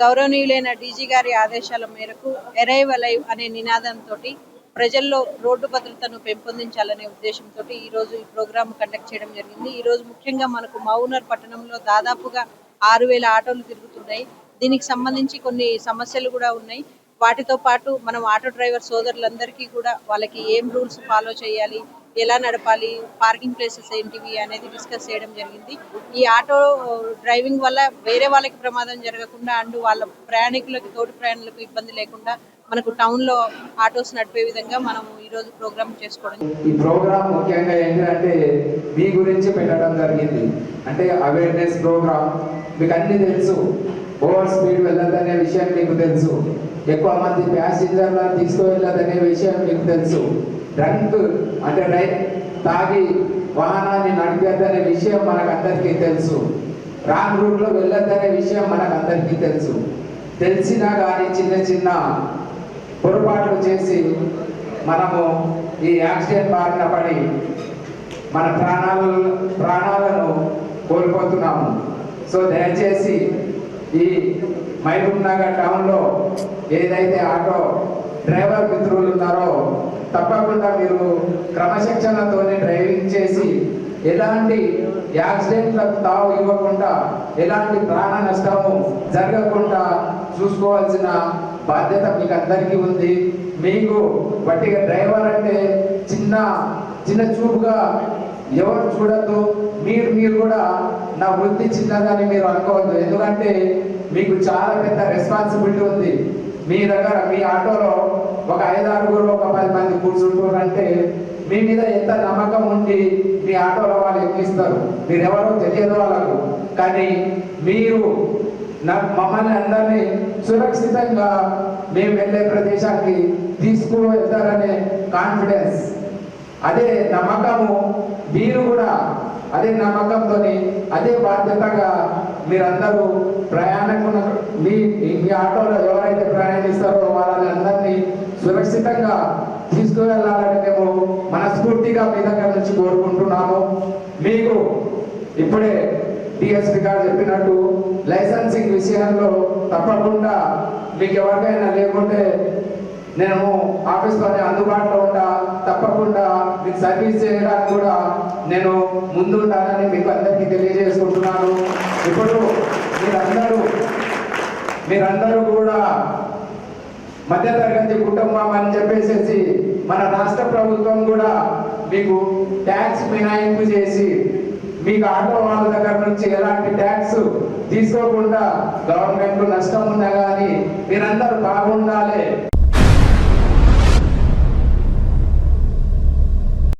గౌరవనీయులైన డీజీ గారి ఆదేశాల మేరకు ఎరైవ్ అలైవ్ అనే నినాదంతో ప్రజల్లో రోడ్డు భద్రతను పెంపొందించాలనే ఉద్దేశంతో ఈ రోజు ఈ ప్రోగ్రామ్ కండక్ట్ చేయడం జరిగింది. ఈ రోజు ముఖ్యంగా మనకు మౌనర్ పట్టణంలో దాదాపుగా ఆరు వేల ఆటోలు తిరుగుతున్నాయి. దీనికి సంబంధించి కొన్ని సమస్యలు కూడా ఉన్నాయి. వాటితో పాటు మనం ఆటో డ్రైవర్ సోదరులందరికీ కూడా వాళ్ళకి ఏం రూల్స్ ఫాలో చేయాలి? ఎలా నడపాలి పార్కింగ్ ప్లేసెస్ ఏంటివి అనేది డిస్కస్ చేయడం జరిగింది. ఈ ఆటో డ్రైవింగ్ వల్ల వేరే వాళ్ళకి ప్రమాదం జరగకుండా అండ్ వాళ్ళ ప్రయాణికులకు తోటి ప్రయాణికులకు ఇబ్బంది లేకుండా మనకు టౌన్లో ఆటోస్ నడిపే విధంగా మనం ఈ రోజు ప్రోగ్రామ్ చేసుకోవడం ఈ ప్రోగ్రామ్ ముఖ్యంగా ఏంటంటే మీ గురించి పెట్టడం జరిగింది. అంటే అవేర్నెస్ ప్రోగ్రామ్ మీకు అన్ని తెలుసు. ఓవర్ స్పీడ్ వెళ్ళదనే విషయం మీకు తెలుసు. ఎక్కువ మంది ప్యాసింజర్లను తీసుకువెళ్ళదనే విషయం మీకు తెలుసు. డ్రంక్ అంటే డై తాగి వాహనాన్ని నడిపేద్దనే విషయం మనకందరికీ తెలుసు. రాంగ్ రూట్లో వెళ్ళొద్దనే విషయం మనకందరికీ తెలుసు. తెలిసినా కానీ చిన్న చిన్న పొరపాట్లు చేసి మనము ఈ యాక్సిడెంట్ బారిన పడి మన ప్రాణాలు ప్రాణాలను కోల్పోతున్నాము. సో దయచేసి ఈ మహబూబ్ నగర్ టౌన్లో ఏదైతే ఆటో డ్రైవర్ మిత్రులు ఉన్నారో తప్పకుండా మీరు క్రమశిక్షణతోనే డ్రైవింగ్ చేసి ఎలాంటి యాక్సిడెంట్లకు తావు ఇవ్వకుండా ఎలాంటి ప్రాణ నష్టము జరగకుండా చూసుకోవాల్సిన బాధ్యత మీకు అందరికీ ఉంది. మీకు వట్టిగా డ్రైవర్ అంటే చిన్న చిన్న చూపుగా ఎవరు చూడద్దు. మీరు మీరు కూడా నా వృత్తి చిన్నదని మీరు అనుకోవద్దు. ఎందుకంటే మీకు చాలా పెద్ద రెస్పాన్సిబిలిటీ ఉంది. మీ దగ్గర మీ ఆటోలో ఒక ఐదారుగురు ఒక కూర్చుంటున్నారంటే కూర్చుంటారంటే మీ మీద ఎంత నమ్మకం ఉండి మీ ఆటోలో వాళ్ళు ఎక్కిస్తారు? మీరు తెలియదు వాళ్ళకు. కానీ మీరు మమ్మల్ని అందరినీ సురక్షితంగా మేము వెళ్ళే ప్రదేశానికి తీసుకుని వెళ్తారనే కాన్ఫిడెన్స్ అదే నమ్మకము మీరు కూడా అదే నమ్మకంతో అదే బాధ్యతగా మీరందరూ ప్రయాణకున్న మీ మీ ఆటోలో ఎవరైతే ప్రయాణిస్తారో వాళ్ళని అందరినీ సురక్షితంగా తీసుకువెళ్ళాలని మేము మనస్ఫూర్తిగా మీ దగ్గర నుంచి కోరుకుంటున్నాము. మీకు ఇప్పుడే డిఎస్పీ గారు చెప్పినట్టు లైసెన్సింగ్ విషయంలో తప్పకుండా మీకు ఎవరికైనా లేకుంటే నేను ఆఫీస్లోనే అందుబాటులో ఉంటా. తప్పకుండా మీకు సర్వీస్ చేయడానికి కూడా నేను ముందుంటానని మీకు అందరికీ తెలియజేసుకుంటున్నాను. ఇప్పుడు మీరందరూ మీరందరూ కూడా మధ్యతరగతి కుటుంబం అని చెప్పేసి మన రాష్ట్ర ప్రభుత్వం కూడా మీకు ట్యాక్స్ మినాయింపు చేసి మీకు ఆటో వాళ్ళ దగ్గర నుంచి ఎలాంటి ట్యాక్స్ తీసుకోకుండా గవర్నమెంట్ నష్టం ఉన్నా కానీ మీరందరూ బాగుండాలి.